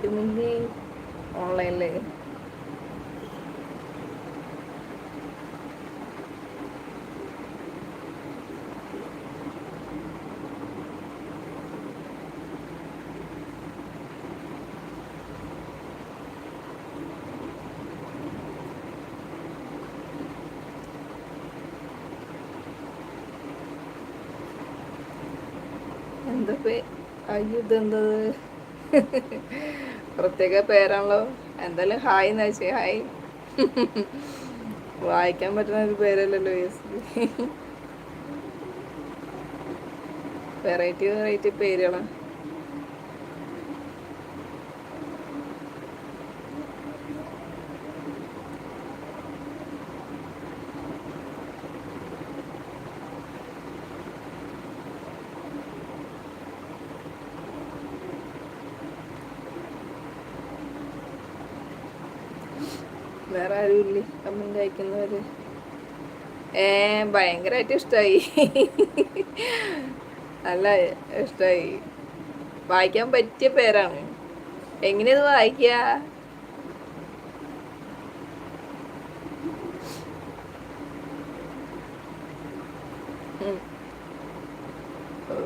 അരുമില്ലി ഓൺലൈനിൽ എന്താ പേ അയ്യോ ഇതെന്തത് പ്രത്യേക പേരാണല്ലോ. എന്തായാലും ഹായ് എന്ന് വെച്ചേ ഹായ്. വായിക്കാൻ പറ്റുന്ന ഒരു പേരല്ലല്ലോ യെസ് വെറൈറ്റി വെറൈറ്റി പേരുകളാ. വേറെ ആരുമില്ലേ? കമന്റ് അയക്കുന്നവര് ഏ ഭയങ്കരമായിട്ട് ഇഷ്ടമായി നല്ല ഇഷ്ടമായി വായിക്കാൻ പറ്റിയ പേരാണ്. എങ്ങനെയത് വായിക്കുക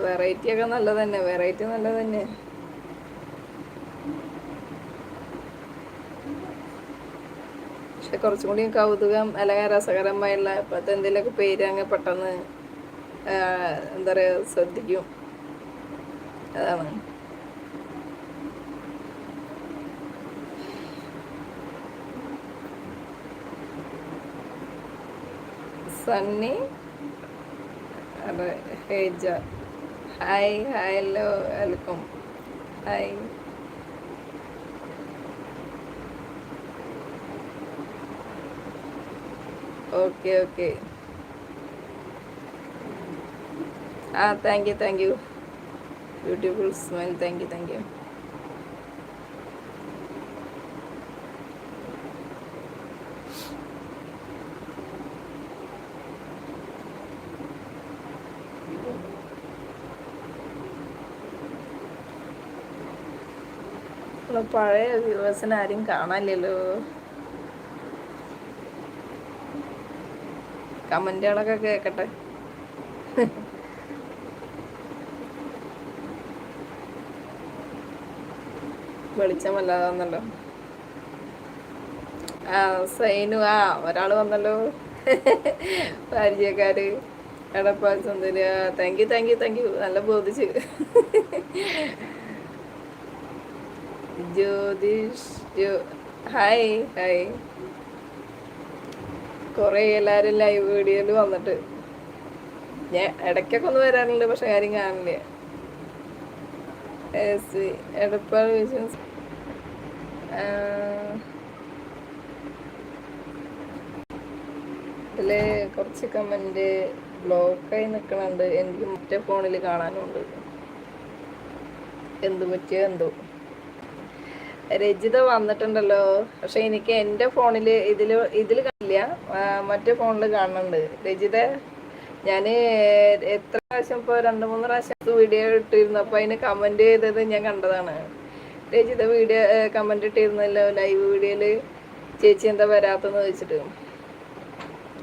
വെറൈറ്റി ഒക്കെ നല്ലത് തന്നെ വെറൈറ്റി നല്ലത് തന്നെ പക്ഷെ കുറച്ചും കൂടി കൗതുകം അല്ലെങ്കിൽ രസകരമായുള്ള ഇപ്പോഴത്തെ എന്തെങ്കിലുമൊക്കെ പേര് അങ്ങ് പെട്ടെന്ന് എന്താ പറയുക ശ്രദ്ധിക്കും. അതാണ്. Sunny ഹേജ. Hi hi hello welcome. Hi. Okay okay. ആ thank you thank you beautiful smell thank you thank you പഴയ വ്യൂവേഴ്സിനെ ആരും കാണാനില്ലല്ലോ. കമന്റുകളൊക്കെ കേക്കട്ടെ. വെളിച്ചം വല്ലാതെ ആ സൈനു ആ ഒരാൾ വന്നല്ലോ. പരിചയക്കാര് എടപ്പാ സുന്ദരി thank you thank you thank you നല്ല ബോധിച്ച്. ജ്യോതിഷ് ജ്യോ ഹായ് ഹായ് കുറേ എല്ലാരും ലൈവ് വീഡിയോയിൽ വന്നിട്ട്. ഞാൻ ഇടയ്ക്കൊക്കെ ഒന്ന് വരാറുണ്ട് പക്ഷെ കാര്യം കാണില്ല. എടപ്പാൾ വിശ്വസ് ഇതിൽ കുറച്ച് കമന്റ് ബ്ലോക്കായി നിൽക്കണുണ്ട് എനിക്ക് മറ്റേ ഫോണിൽ കാണാനുണ്ട്. എന്ത് പറ്റിയോ എന്തോ. രജിത വന്നിട്ടുണ്ടല്ലോ. പക്ഷെ എനിക്ക് എന്റെ ഫോണിൽ ഇതിൽ ഇതിൽ ആ, മറ്റേ ഫോണിൽ കാണുന്നുണ്ട് രജിത ഞാൻ എത്ര പ്രാവശ്യം ഇപ്പോൾ രണ്ട് മൂന്ന് പ്രാവശ്യം വീഡിയോ ഇട്ടിരുന്നു അപ്പോൾ അതിന് കമന്റ് ചെയ്തത് ഞാൻ കണ്ടതാണ്. രജിത വീഡിയോ കമന്റ് ഇട്ടിരുന്നല്ലോ ലൈവ് വീഡിയോയിൽ ചേച്ചി എന്താ വരാത്തെന്ന് ചോദിച്ചിട്ട്.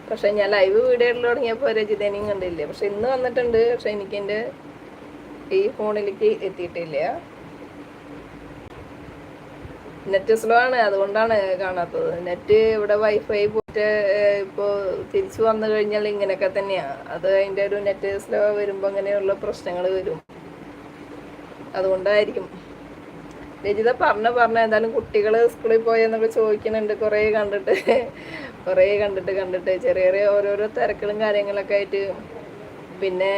പക്ഷെ ഞാൻ ലൈവ് വീഡിയോ തുടങ്ങിയപ്പോ തുടങ്ങിയപ്പോൾ രജിതനെയും കണ്ടില്ല. പക്ഷെ ഇന്ന് വന്നിട്ടുണ്ട്. പക്ഷെ എനിക്ക് ഈ ഫോണിലേക്ക് എത്തിയിട്ടില്ല. നെറ്റ് സ്ലോ ആണ് അതുകൊണ്ടാണ് കാണാത്തത്. നെറ്റ് ഇവിടെ വൈഫൈ പോയിട്ട് ഇപ്പോൾ ഇപ്പോ തിരിച്ചു വന്നു കഴിഞ്ഞാൽ ഇങ്ങനെയൊക്കെ തന്നെയാ. അത് അതിന്റെ ഒരു നെറ്റ് സ്ലോ വരുമ്പോ അങ്ങനെയുള്ള പ്രശ്നങ്ങൾ വരും. അതുകൊണ്ടായിരിക്കും. രജിത പറഞ്ഞ പറഞ്ഞ എന്തായാലും കുട്ടികൾ സ്കൂളിൽ പോയെന്നൊക്കെ ചോദിക്കുന്നുണ്ട് കുറേ കണ്ടിട്ട്. കുറേ കണ്ടിട്ട് കണ്ടിട്ട്. ചെറിയ ചെറിയ ഓരോരോ തിരക്കുകളും കാര്യങ്ങളൊക്കെ ആയിട്ട് പിന്നെ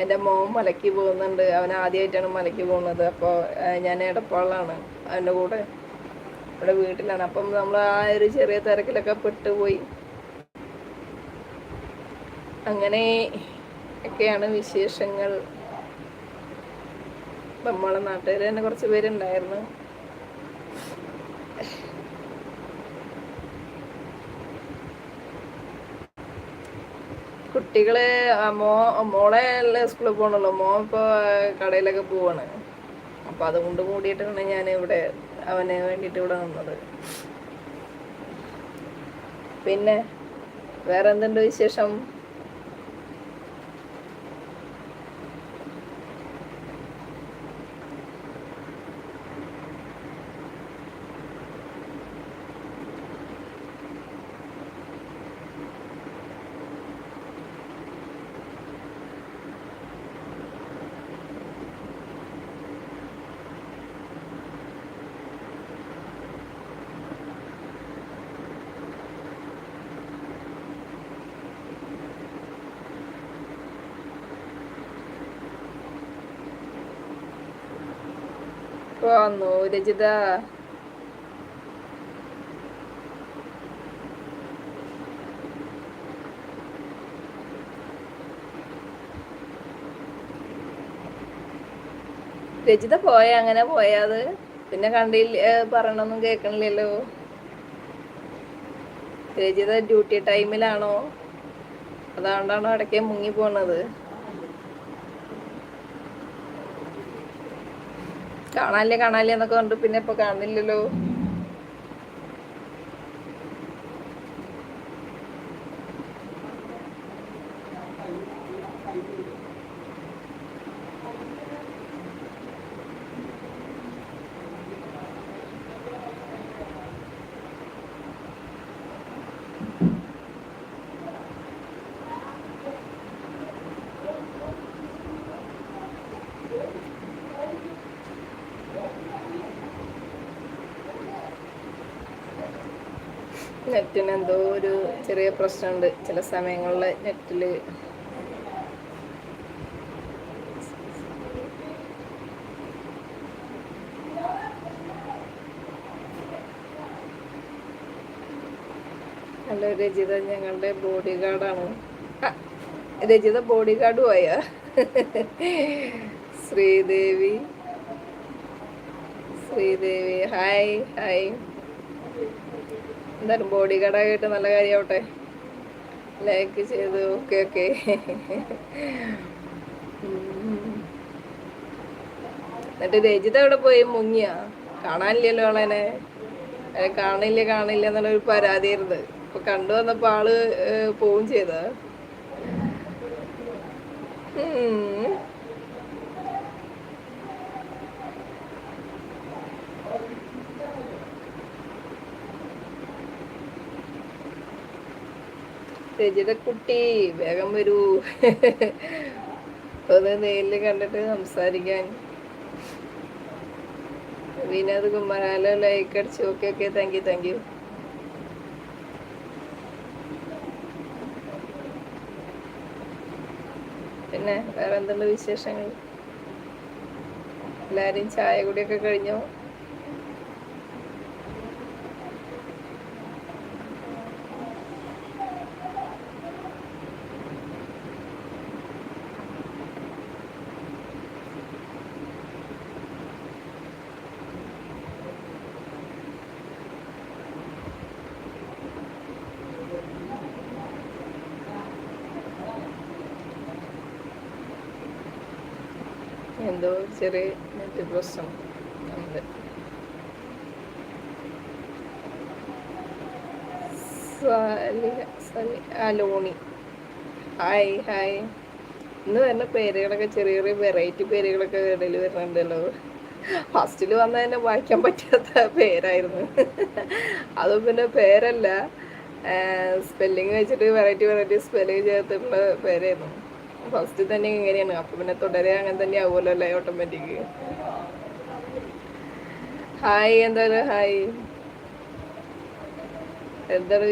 എന്റെ മോൻ മലയ്ക്ക് പോകുന്നുണ്ട്. അവൻ ആദ്യമായിട്ടാണ് മലയ്ക്ക് പോകുന്നത്. അപ്പോൾ ഞാൻ എടപ്പാളാണ് അവന്റെ കൂടെ. ഇവിടെ വീട്ടിലാണ്. അപ്പം നമ്മൾ ആ ഒരു ചെറിയ തിരക്കിലൊക്കെ പെട്ടുപോയി. അങ്ങനെ ഒക്കെയാണ് വിശേഷങ്ങൾ. നമ്മളെ നാട്ടുകാർ തന്നെ കുറച്ച് പേരുണ്ടായിരുന്നു. കുട്ടികൾ മോ മോളെ സ്കൂളിൽ പോകണല്ലോ മോ ഇപ്പോൾ കടയിലൊക്കെ പോവാണ്. അപ്പോൾ അതുകൊണ്ട് കൂടിയിട്ടാണ് ഞാൻ ഇവിടെ അവന് വേണ്ടിയിട്ട് ഇവിടെ നിന്നത്. പിന്നെ വേറെ എന്തുണ്ട് വിശേഷം? വന്നു രജിത രചിത പോയ അങ്ങനെ പോയാത് പിന്നെ കണ്ടില്ല പറയണൊന്നും കേൾക്കണില്ലല്ലോ രചിത ഡ്യൂട്ടി ടൈമിലാണോ? അതുകൊണ്ടാണോ ഇടയ്ക്ക് മുങ്ങി പോണത്. കാണാനില്ലേ കാണാനില്ലേ എന്നൊക്കെ പറഞ്ഞിട്ട് പിന്നെ ഇപ്പൊ കാണുന്നില്ലല്ലോ. നെറ്റിന് എന്തോ ഒരു ചെറിയ പ്രശ്നമുണ്ട്. ചില സമയങ്ങളിൽ നെറ്റിൽ ഹലോ രചിത ഞങ്ങളുടെ ബോഡി ഗാർഡാണ് രചിത ബോഡി ഗാർഡും ആയ ശ്രീദേവി. Sridevi hi hi. എന്തായാലും ബോഡി ഗാർഡായിട്ട് നല്ല കാര്യമാവട്ടെ ലൈക്ക് ചെയ്തു. ഓക്കെ ഓക്കെ എന്നിട്ട് രജിത അവിടെ പോയി മുങ്ങിയ. കാണാനില്ലല്ലോ ആളെനെ കാണില്ല കാണില്ല എന്നുള്ളൊരു പരാതിയായിരുന്നു. അപ്പൊ കണ്ടു വന്നപ്പോ ആൾ പോവും ചെയ്ത രജിത കുട്ടി വേഗം വരൂ. ഒന്ന് നേരിൽ കണ്ടിട്ട് സംസാരിക്കാൻ. വിനോദ് കുമാരാല ലൈക്ക് അടിച്ചു okay okay thank you thank you പിന്നെ വേറെ എന്തുണ്ട് വിശേഷങ്ങൾ? എല്ലാരും ചായ കൂടിയൊക്കെ കഴിഞ്ഞോ? എന്തോ ചെറിയ നെറ്റ് പ്രശ്നം ഉണ്ട്. അലോണി. Hi hi. ഇന്ന് തന്നെ പേരുകളൊക്കെ ചെറിയ ചെറിയ വെറൈറ്റി പേരുകളൊക്കെ ഇടയിൽ വരുന്നുണ്ടല്ലോ. ഫസ്റ്റിൽ വന്ന തന്നെ വായിക്കാൻ പറ്റാത്ത പേരായിരുന്നു. അതും പിന്നെ പേരല്ല. സ്പെല്ലിങ് വെച്ചിട്ട് വെറൈറ്റി വെറൈറ്റി സ്പെല്ലിങ് ചേർത്തിട്ടുള്ള പേരായിരുന്നു. ഫസ്റ്റ് തന്നെ ഇങ്ങനെയാണ്. അപ്പൊ പിന്നെ തുടരെ അങ്ങനെ തന്നെ ആവുമല്ലോ ഓട്ടോമാറ്റിക് ഹായ് എന്താണ്? ഹായ് എന്താണ്